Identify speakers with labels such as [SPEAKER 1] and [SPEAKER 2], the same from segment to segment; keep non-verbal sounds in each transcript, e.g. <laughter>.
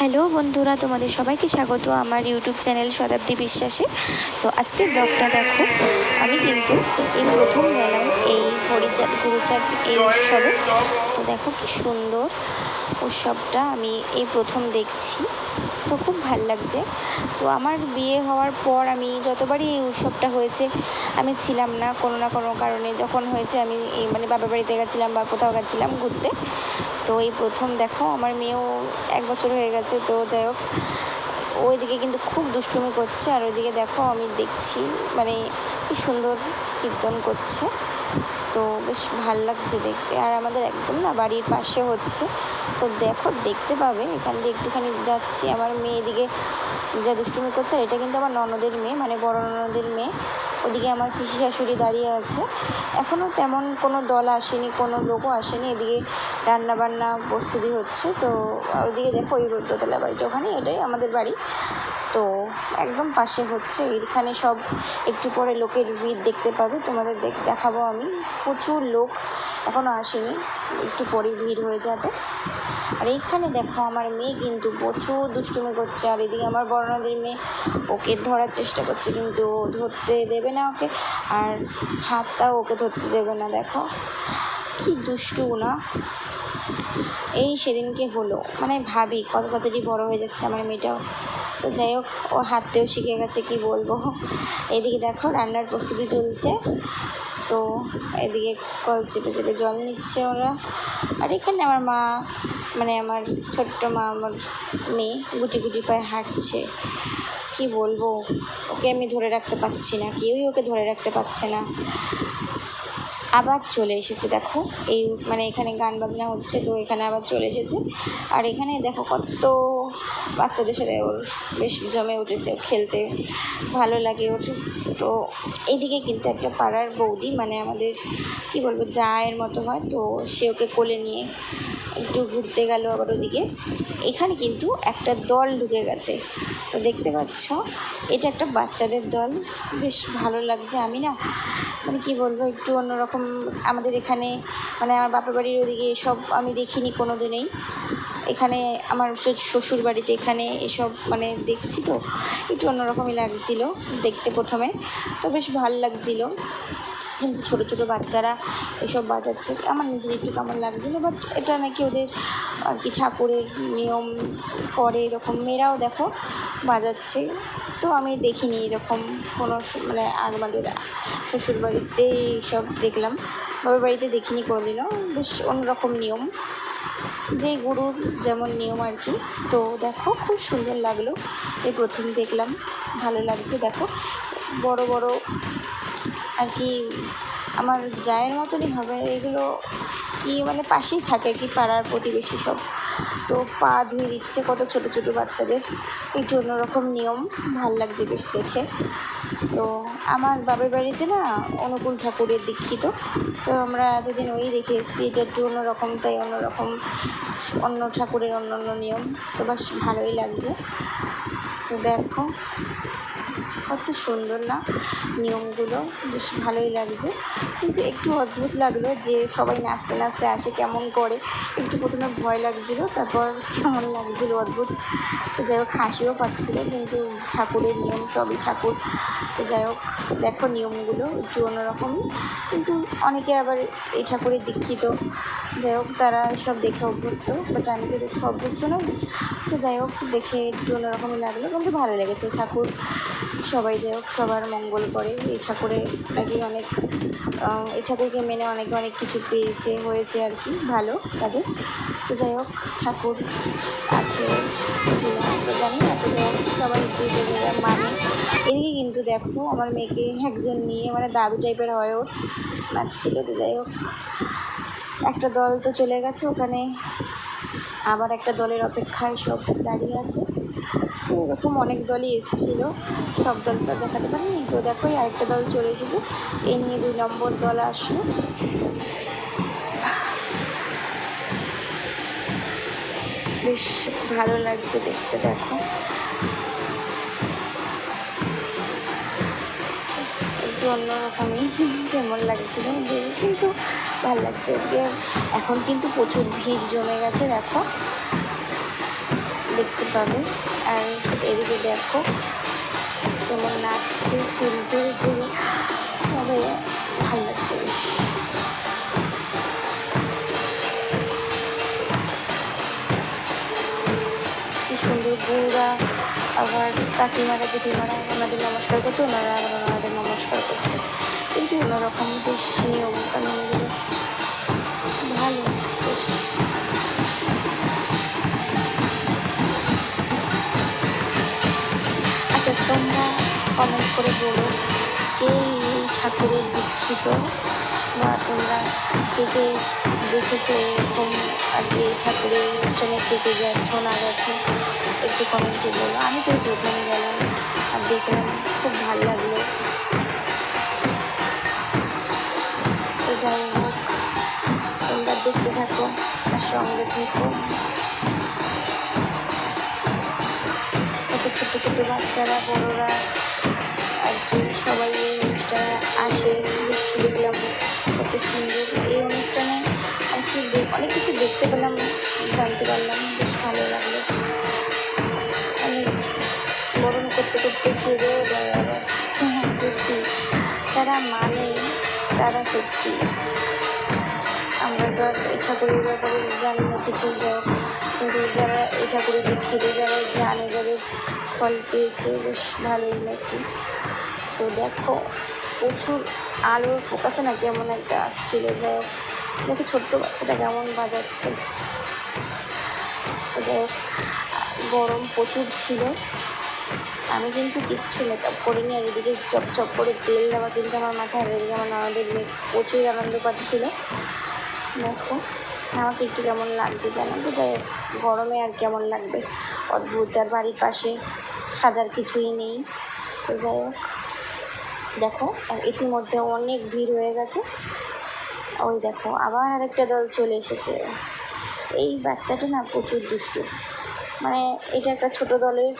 [SPEAKER 1] Hello বন্ধুরা, তোমাদের সবাইকে স্বাগত আমার ইউটিউব চ্যানেল শতাব্দী বিশ্বাসে। তো আজকের ব্লগটা দেখো, আমি কিন্তু এই প্রথম গেলাম এই হরিচাঁদ, গুরুচাঁদ এই উৎসবে। তো দেখো কি সুন্দর উৎসবটা আমি এই প্রথম দেখছি। তো খুব ভালো লাগছে। তো আমার বিয়ে হওয়ার পর আমি যতবারই এই উৎসবটা হয়েছে, আমি ছিলাম না কোনো না কোনো কারণে। যখন হয়েছে আমি এই মানে বাবার বাড়িতে গেছিলাম বা কোথাও গেছিলাম ঘুরতে তো এই প্রথম দেখো, আমার মেয়েও এক বছর হয়ে গেছে, তো যাই হোক, ওইদিকে কিন্তু খুব দুষ্টুমি করছে, আর ওইদিকে দেখো আমি দেখছি মানে কি সুন্দর কীর্তন করছে, তো বেশ ভালো লাগছে দেখতে, আর আমাদের একদম না বাড়ির পাশে হচ্ছে, তো দেখো, দেখতে পাবে, এখান দিয়ে একটুখানি যাচ্ছি, আমার মেয়ে এদিকে যা দুষ্টুমি করছে এটা কিন্তু আমার ননদের মেয়ে মানে বড় ননদের মেয়ে ওদিকে আমার পিসি শাশুড়ি দাঁড়িয়ে আছে। এখনও তেমন কোনো দল আসেনি, কোনো লোকও আসেনি। এদিকে রান্না বান্না প্রস্তুতি হচ্ছে। তো ওদিকে দেখো ওই দোতলা বাড়িটা ওখানে এটাই আমাদের বাড়ি। তো একদম পাশে হচ্ছে। এখানে সব একটু পরে লোকের ভিড় দেখতে পাবে। তোমাদের দেখ- দেখাবো আমি। প্রচুর লোক এখনও আসেনি। একটু পরেই ভিড় হয়ে যাবে। আর এইখানে দেখো আমার মেয়ে কিন্তু প্রচুর দুষ্টুমি করছে, আর এদিকে আমার বড় মেয়ে ওকে ধরার চেষ্টা করছে কিন্তু ধরতে দেবে না ওকে, আর হাতটাও ওকে ধরতে দেবে না, দেখো। কি দুষ্টু না? এই সেদিনকে হলো। মানে ভাবি, কত তাড়াতাড়ি বড় হয়ে যাচ্ছে আমার মেয়েটাও। তো যাই হোক, ও হাঁটতেও শিখে গেছে, কি বলব। এদিকে দেখো, রান্নার প্রস্তুতি চলছে। তো এদিকে কল চেপে চেপে জল নিচ্ছে ওরা। আর এখানে আমার মা মানে আমার ছোট্ট মা, আমার মেয়ে গুটি গুটি পায়ে হাঁটছে। কি বলব, ওকে আমি ধরে রাখতে পারছি না, কেউই ওকে ধরে রাখতে পারছে না। আবার চলে এসেছে, দেখো। এই মানে এখানে গান বাজনা হচ্ছে, তো এখানে আবার চলে এসেছে। আর এখানে দেখো কত বাচ্চাদের সাথে ওর বেশ জমে উঠেছে খেলতে ভালো লাগে ওর। তো এদিকে কিন্তু একটা পাড়ার বৌদি মানে আমাদের, কি বলব, জায়ের মতো হয়, তো সে ওকে কোলে নিয়ে একটু ঘুরতে গেল আবার ওদিকে। এখানে কিন্তু একটা দল ঢুকে গেছে। তো দেখতে পাচ্ছ, এটা একটা বাচ্চাদের দল। বেশ ভালো লাগছে। আমি না মানে কি বলব, একটু অন্যরকম আমাদের এখানে মানে আমার বাপের বাড়ির ওদিকে এসব আমি দেখিনি কোনো দিনেই এখানে আমার শ্বশুর- বাড়িতে এখানে এসব মানে দেখছি তো, একটু অন্যরকমই লাগছিল দেখতে প্রথমে। তো বেশ ভালো লাগছিল। কিন্তু ছোটো ছোটো বাচ্চারা এসব বাজাচ্ছে। আমার নিজের একটু কেমন লাগছিল বাট এটা নাকি ওদের আর কি ঠাকুরের নিয়ম করে এরকম। মেয়েরাও দেখো বাজাচ্ছে। তো আমি দেখিনি এরকম কোনো মানে আমাদের শ্বশুর বাড়িতে এইসব দেখলাম। বাবার বাড়িতে দেখিনি কোনোদিনও। বেশ অন্যরকম নিয়ম। যেই গুরুর যেমন নিয়ম আর কি। তো দেখো খুব সুন্দর লাগল। এই প্রথম দেখলাম। ভালো লাগছে। দেখো বড় বড় আর কি আমার জায়ের মতনই হবে। এগুলো কি মানে পাশেই থাকে কি পাড়ার প্রতিবেশী সব। তো পা ধুয়ে দিচ্ছে কত ছোট ছোট বাচ্চাদের। একটু অন্যরকম নিয়ম, ভালো লাগছে বেশ দেখে। তো আমার বাবার বাড়িতে না অনুকূল ঠাকুরের দীক্ষিত। তো আমরা এতদিন ওই দেখে এসেছি, এটা একটু অন্যরকম, তাই অন্যরকম অন্য ঠাকুরের অন্য অন্য নিয়ম। তো বেশ ভালোই লাগছে। তো দেখো। কত সুন্দর না নিয়মগুলো, বেশ ভালোই লাগছে। কিন্তু একটু অদ্ভুত লাগল যে সবাই নাচতে নাচতে আসে, কেমন করে? একটু প্রথমে ভয় লাগছিল, তারপর কেমন লাগছিল অদ্ভুত। তো যাই হোক, হাসিও পাচ্ছিলো, কিন্তু ঠাকুরের নিয়ম সবই ঠাকুর। তো যাই হোক, দেখো নিয়মগুলো একটু অন্যরকমই। কিন্তু অনেকে আবার এই ঠাকুরের দীক্ষিত। যাই হোক, তারা সব দেখে অভ্যস্ত, বাট আমি তো দেখে অভ্যস্ত নই। তো যাই হোক, দেখে একটু অন্যরকমই লাগল, কিন্তু ভালো লেগেছে ঠাকুর। সবাই যাই হোক, সবার মঙ্গল করে। এই ঠাকুরের নাকি অনেক এই ঠাকুরকে মেনে অনেকে অনেক কিছু পেয়েছে, হয়েছে আর কি, ভালো তাদের। তো যাই হোক, ঠাকুর আছে। জানি না সবাই যে মানে। এদিকে কিন্তু দেখো, আমার মেয়েকে একজন নিয়ে মানে দাদু টাইপের হয় ওর নাচছিল তো যাই হোক, একটা দল তো চলে গেছে ওখানে। আবার একটা দলের অপেক্ষায় সব দাঁড়িয়ে আছে। তো এরকম অনেক দলই এসেছিল। সব দল তো দেখাতে পারিনি। তো দেখো আরেকটা দল চলে এসেছে। এ নিয়ে দুই নম্বর দল আসলো। বেশ ভালো লাগছে দেখতে, দেখো। একটু অন্যরকমই কেমন লাগছিল বেশ, কিন্তু ভালো লাগছে। এদিকে এখন কিন্তু প্রচুর ভিড় জমে গেছে, দেখো। দেখতে পাবে। আর এদিকে দেখো কেমন নাচছে চলছে ঝেড়ে তবে ভালো লাগছে। কি সুন্দর বউরা আবার কাকিমারা জেঠিমারা ওনাদের নমস্কার করছে, ওনারা আবার ওনাদের নমস্কার করছে। কিন্তু অন্যরকম বেশ নিয়ম কানুনগুলো ভালো, বেশ। আচ্ছা তোমরা কমেন্ট করে বলো, কে এই ঠাকুরের দীক্ষিত? বা তোমরা কে কে দেখেছ এরকম আর কি, ঠাকুরের অনুষ্ঠানে কে কে গেছো না গেছো, একটু কমেন্টে বলো। আমি তো প্রথম গেলাম, আর দেখলাম খুব ভালো লাগল। তো যাই হোক, তোমরা দেখতে থাকো আর সঙ্গে থেকো। কত ছোটো ছোটো বাচ্চারা, বড়োরা, আর কি, সবাই এই অনুষ্ঠানে আসে বেশ দেখলাম কত সুন্দর। এই দেখতে পেলাম, জানতে পারলাম, বেশ ভালো লাগল। আমি বরণ করতে করতে কেঁদেও দেয় আবার। সত্যি <laughs> যারা মানে তারা সত্যি। আমরা তো আর ঠাকুরের ব্যাপারে জানি না কিছু কিন্তু যারা এই ঠাকুরের দীক্ষিতে যারা জানে, যাদের ফল পেয়েছে, বেশ ভালোই নাকি। তো দেখো, প্রচুর আলোর ফোকাসে না কেমন একটা আসছিল, যাই দেখো ছোট্ট বাচ্চাটা কেমন বাজাচ্ছে? যাই গরম প্রচুর ছিল। আমি কিন্তু কিচ্ছু মেকআপ করিনি আর এদিকে চপচপ করে তেল দেওয়া কিন্তু আমার মাথায় আর এদিকে আমার আমাদের প্রচুর আনন্দ পাচ্ছিল। দেখো, আমাকে একটু কেমন লাগছে জানো তো? যাই গরমে আর কেমন লাগবে? অদ্ভুত, আর বাড়ির পাশে সাজার কিছুই নেই। তো যাই হোক, দেখো ইতিমধ্যে অনেক ভিড় হয়ে গেছে। ওই দেখো, আবার আরেকটা দল চলে এসেছে। এই বাচ্চাটা না প্রচুর দুষ্টু। মানে এটা একটা ছোট দলের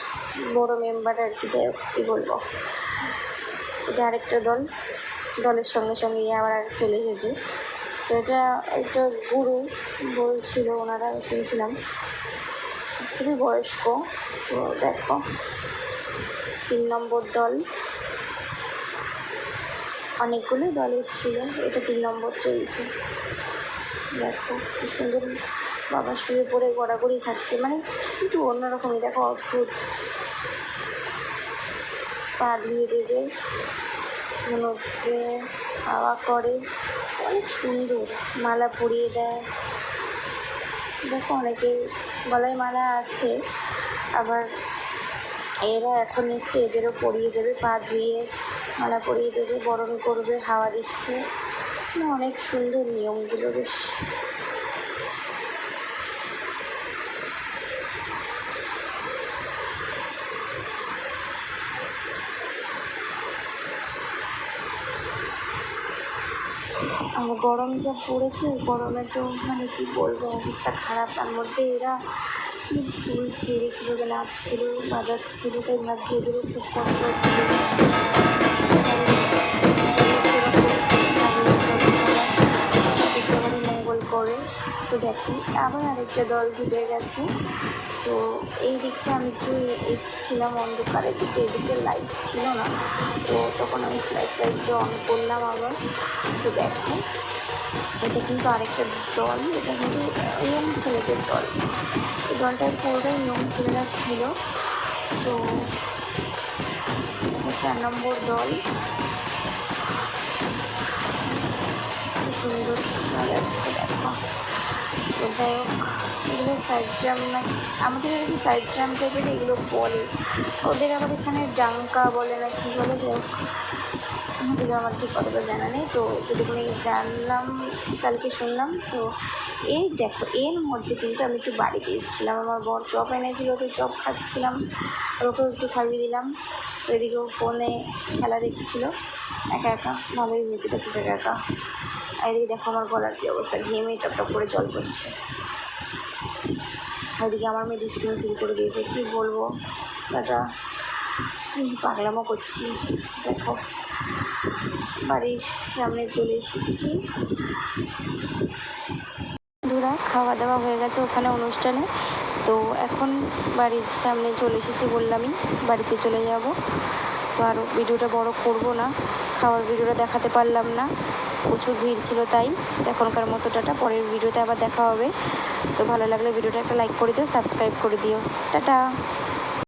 [SPEAKER 1] বড় মেম্বার আর কি, যাই কী বলব। এটা আরেকটা দল, দলের সঙ্গে সঙ্গে আবার আর চলে এসেছে। তো এটা একটা গুরু বলছিল ওনারা শুনছিলাম। খুবই বয়স্ক, তো দেখো, তিন নম্বর দল। অনেকগুলো দল এসেছিল এটা তিন নম্বর চলছে। দেখো, কি সুন্দর বাবা শুয়ে পড়ে, গড়াগড়ি খাচ্ছে। মানে একটু অন্যরকমই, দেখো অদ্ভুত। পা ধুয়ে দেবে ধুনোকে হাওয়া করে। অনেক সুন্দর, মালা পরিয়ে দেয়। দেখো অনেকে গলায় মালা আছে, আবার এরা এখন এসছে এদেরও পরিয়ে দেবে, পা ধুয়ে। মালা পরিয়ে দেবে, বরণ করবে, হাওয়া দিচ্ছে। অনেক সুন্দর নিয়মগুলো বেশ। আর গরম যা পড়েছে গরমে তো মানে কি বলব, অবস্থা খারাপ। তার মধ্যে এরা কি চুল ছেড়ে, কীভাবে নাচছিল বাজাচ্ছিল, তাই ভাবছি এদেরও খুব কষ্ট হচ্ছিল দেখি। আবার আরেকটা দল ঢুকে গেছে। তো এই দিকটা আমি একটু এসেছিলাম অন্ধকারের দিকে এদিকে লাইট ছিল না। তো তখন আমি ফ্ল্যাশ লাইটটা অন করলাম আবার। তো দেখো, এটা কিন্তু আরেকটা দল, এটা কিন্তু ইয়ং ছেলেদের দল। এই দলটার পুরোটাই ইয়ং ছেলেরা ছিল। তো চার নম্বর দল। সুন্দর যাচ্ছে, দেখো। তো যাই হোক এগুলো সাইড ড্রাম না, আমাদের এখানে সাইড ড্রাম টাইপের এগুলো বলে। ওদের আবার এখানে ডাঙ্কা বলে না কি বলে, যাই হোক। আমাদের আমার ঠিক কতটা জানা নেই, তো যেটুকুনি জানলাম, কালকে শুনলাম, তো এই দেখো, এর মধ্যে কিন্তু আমি একটু বাড়িতে এসেছিলাম। আমার বর চপ এনেছিল, তো চপ খাচ্ছিলাম। আর একটু খাইয়ে দিলাম। এদিকেও ফোনে খেলা দেখছিল। একা একা, ভালোই হয়েছে দেখতে একা একা। আর এদিকে দেখো আমার গলার কী অবস্থা ঘেমে টপ টপ করে জল পড়ছে। এদিকে আমার মেয়ে দুষ্টুমি শুরু করে দিয়েছে, কী বলব? দাদা পাগলামো করছি। দেখো, বাড়ির সামনে চলে এসেছি। বন্ধুরা খাওয়া দাওয়া হয়ে গেছে ওখানে অনুষ্ঠানে। তো এখন বাড়ির সামনে চলে এসেছি বললামই, বাড়িতে চলে যাব। তো আর ভিডিওটা বড় করব না, খাওয়ার ভিডিওটা দেখাতে পারলাম না। প্রচুর ভিড় ছিল তাই এখনকার মতো টাটা, পরের ভিডিওতে আবার দেখা হবে। তো ভালো লাগলে ভিডিওটা একটা লাইক করে দিও সাবস্ক্রাইব করে দিও। টাটা!